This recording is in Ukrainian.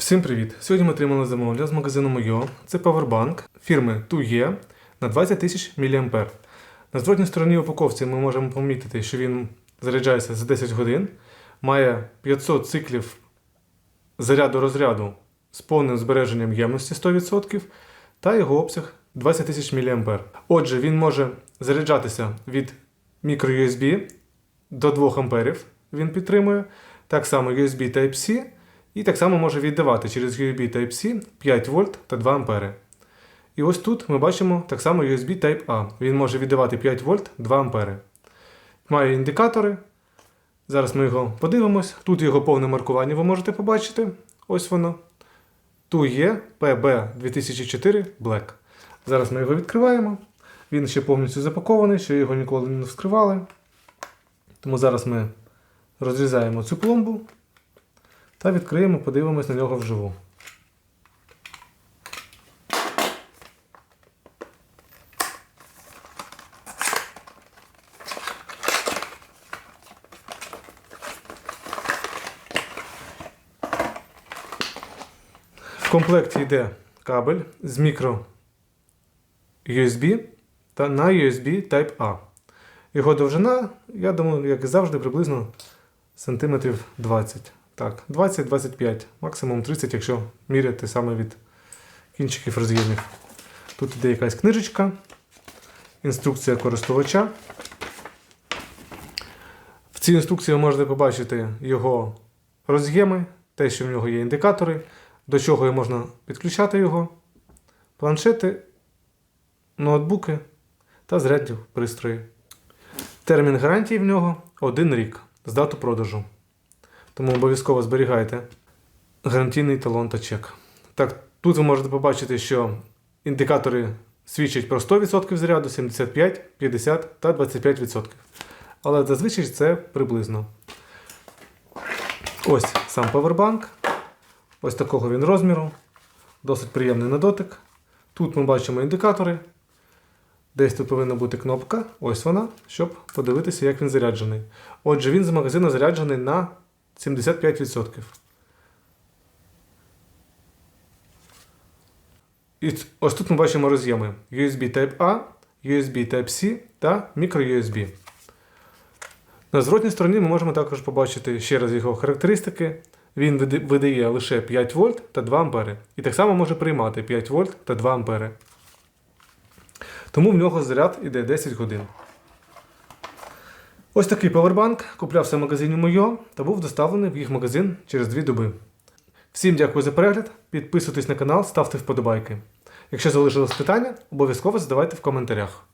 Всім привіт! Сьогодні ми отримали замовлення з магазину Мойо. Це павербанк фірми 2E на 20 тисяч мА. На зворотній стороні упаковці ми можемо помітити, що він заряджається за 10 годин, має 500 циклів заряду розряду з повним збереженням ємності 100% та його обсяг 20 тисяч мА. Отже, він може заряджатися від microUSB до 2 А він підтримує, так само USB Type-C і так само може віддавати через USB Type-C 5 вольт та 2 ампери. І ось тут ми бачимо так само USB Type-A. Він може віддавати 5 вольт 2 ампери. Має індикатори. Зараз ми його подивимось. Тут його повне маркування ви можете побачити. Ось воно. Тут є PB 2004 Black. Зараз ми його відкриваємо. Він ще повністю запакований, ще його ніколи не вскривали. Тому зараз ми розрізаємо цю пломбу та відкриємо, подивимось на нього вживу. В комплекті йде кабель з мікро USB та на USB Type-A. Його довжина, я думаю, як і завжди, приблизно сантиметрів 20. Так, 20-25, максимум 30, якщо міряти саме від кінчиків роз'ємів. Тут іде якась книжечка, інструкція користувача. В цій інструкції ви можете побачити його роз'єми, те, що в нього є індикатори, до чого можна підключати його, планшети, ноутбуки та зарядні пристрої. Термін гарантії в нього 1 рік з дату продажу. Тому обов'язково зберігайте гарантійний талон та чек. Так, тут ви можете побачити, що індикатори свідчать про 100% заряду, 75, 50 та 25%. Але зазвичай це приблизно. Ось сам павербанк. Ось такого він розміру. Досить приємний на дотик. Тут ми бачимо індикатори. Десь тут повинна бути кнопка, ось вона, щоб подивитися, як він заряджений. Отже, він з магазину заряджений на 75%. І ось тут ми бачимо роз'єми USB Type-A, USB Type-C та microUSB. На зворотній стороні ми можемо також побачити ще раз його характеристики. Він видає лише 5 вольт та 2 ампери. І так само може приймати 5 вольт та 2 ампери. Тому в нього заряд іде 10 годин. Ось такий павербанк куплявся в магазині Мойо та був доставлений в їх магазин через дві доби. Всім дякую за перегляд. Підписуйтесь на канал, ставте вподобайки. Якщо залишилось питання, обов'язково задавайте в коментарях.